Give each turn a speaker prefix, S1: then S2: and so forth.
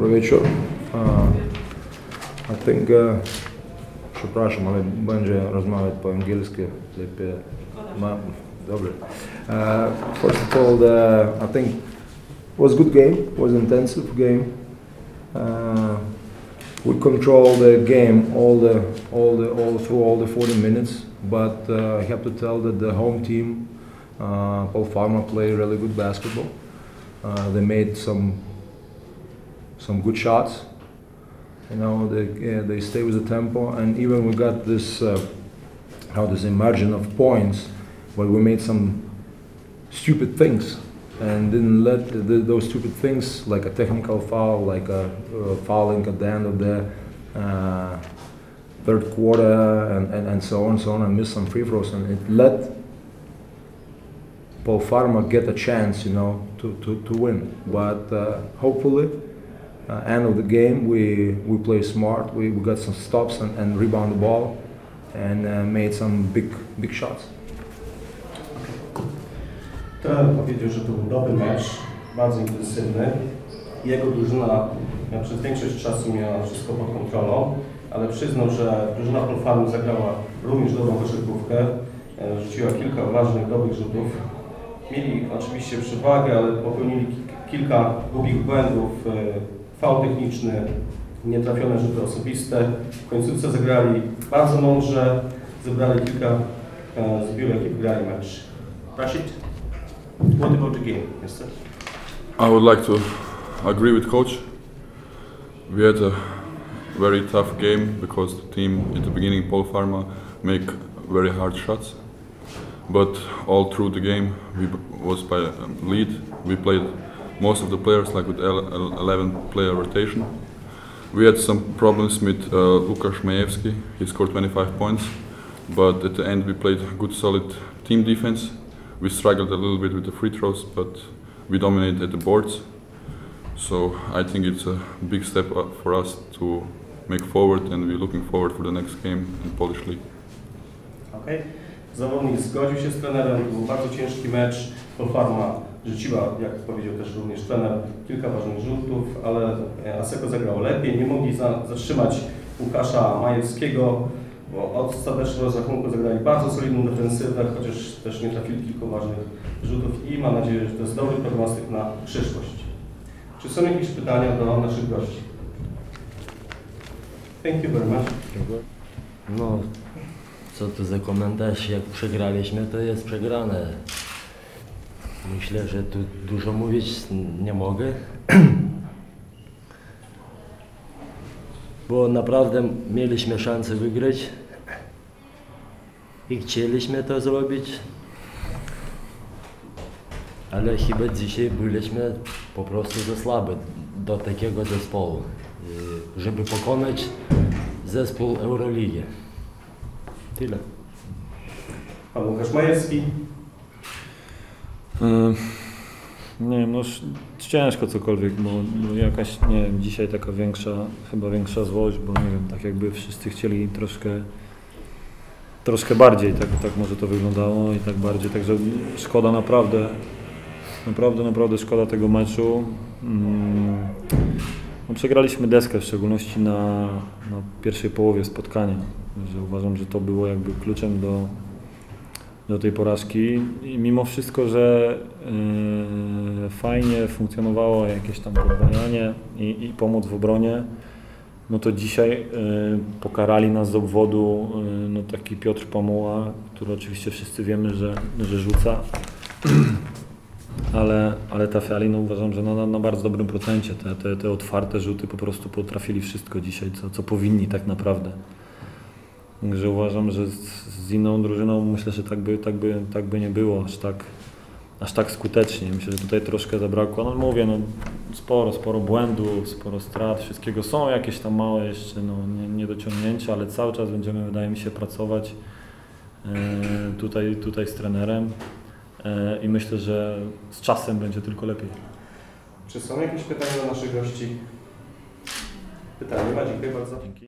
S1: Dobry wieczór. Uh, I think, uh, przepraszam, ale będzie rozmawiać po angielsku lepiej. Ma, dobry. Uh, first of all, the, I think it was a good game, it was an intensive game. Uh, we control the game all the all the all through all the 40 minutes, but uh, I have to tell that the home team, uh, Paul Farmer, played really good basketball. Uh, they made some some good shots. You know, they they stay with the tempo, and even we got this uh, how to say margin of points, where we made some stupid things and didn't let the, those stupid things like a technical foul, like a, uh fouling at the end of the uh, third quarter, and, and, and so on and so on, and miss some free throws, and it let Paul Pharma get a chance, you know, to, to, to win. But uh, hopefully, end of the game, we, we smart. We, we got some stops and, and rebound the ball, and uh, made some big big shots.
S2: Trener powiedział, że to był dobry mecz, bardzo intensywny. Jego drużyna przez większość czasu miała wszystko pod kontrolą, ale przyznał, że drużyna Polfarmy zagrała również dobrą koszykówkę, e, rzuciła kilka ważnych, dobrych rzutów. Mieli oczywiście przewagę, ale popełnili ki- kilka głupich błędów, faul techniczny, nietrafione rzuty osobiste. W końcówce zagrali bardzo mądrze, zebrali kilka e, zbiórek i wygrali mecz. Rashid? What about the game, mister?
S3: I would like to agree with coach. We had a very tough game because the team at the beginning, Paul Pharma, make very hard shots. But all through the game, we was by um, lead. We played most of the players like with el- el- 11 player rotation. We had some problems with uh, Lukasz Majewski. He scored 25 points, but at the end we played good, solid team defense. We struggled a little bit with the free throws, but we dominated at the boards. So I think it's a big step for us to make forward, and we're looking forward for the next game in Polish league.
S2: Okay. Zawodnik zgodził się z trenerem, to był bardzo ciężki mecz. Polfarma rzuciła, jak powiedział też również trener, kilka ważnych rzutów, ale e, Aseko zagrał lepiej. Nie mogli za, zatrzymać Łukasza Majewskiego, bo od ostatecznego rozrachunku zagrali bardzo solidną defensywę, chociaż też nie trafili kilku ważnych rzutów i mam nadzieję, że to jest dobry prognostyk na przyszłość. Czy są jakieś pytania do naszych gości? Thank you very much.
S4: No, co tu za komentarz, jak przegraliśmy, to jest przegrane. Myślę, że tu dużo mówić nie mogę. Bo naprawdę mieliśmy szansę wygrać i chcieliśmy to zrobić. Ale chyba dzisiaj byliśmy po prostu za słabi do takiego zespołu, y, żeby pokonać zespół Euroligi. Tyle.
S2: Pan Łukasz Majewski.
S5: Nie wiem, no ciężko cokolwiek, bo, bo jakaś, nie wiem, dzisiaj taka większa, chyba większa złość, bo nie wiem, tak jakby wszyscy chcieli troszkę, troszkę bardziej, tak, tak może to wyglądało i tak bardziej, także szkoda naprawdę, naprawdę, naprawdę szkoda tego meczu. Mm, No, przegraliśmy deskę, w szczególności na, na pierwszej połowie spotkania, że uważam, że to było jakby kluczem do, do tej porażki i mimo wszystko, że yy, fajnie funkcjonowało jakieś tam podganianie i, i pomoc w obronie, no to dzisiaj yy, pokarali nas z obwodu yy, no taki Piotr Pamuła, który oczywiście wszyscy wiemy, że, że rzuca, ale, ale trafiali, no uważam, że na, na, na bardzo dobrym procencie. Te, te, te otwarte rzuty po prostu potrafili wszystko dzisiaj, co, co powinni tak naprawdę. Także uważam, że z, z inną drużyną myślę, że tak by, tak by, tak by nie było aż tak, aż tak skutecznie. Myślę, że tutaj troszkę zabrakło. No mówię, no, sporo, sporo błędów, sporo strat, wszystkiego. Są jakieś tam małe jeszcze no, nie- niedociągnięcia, ale cały czas będziemy, wydaje mi się, pracować e, tutaj, tutaj z trenerem e, i myślę, że z czasem będzie tylko lepiej.
S2: Czy są jakieś pytania do naszych gości? Pytanie ma, dziękuję bardzo.
S5: Dzięki.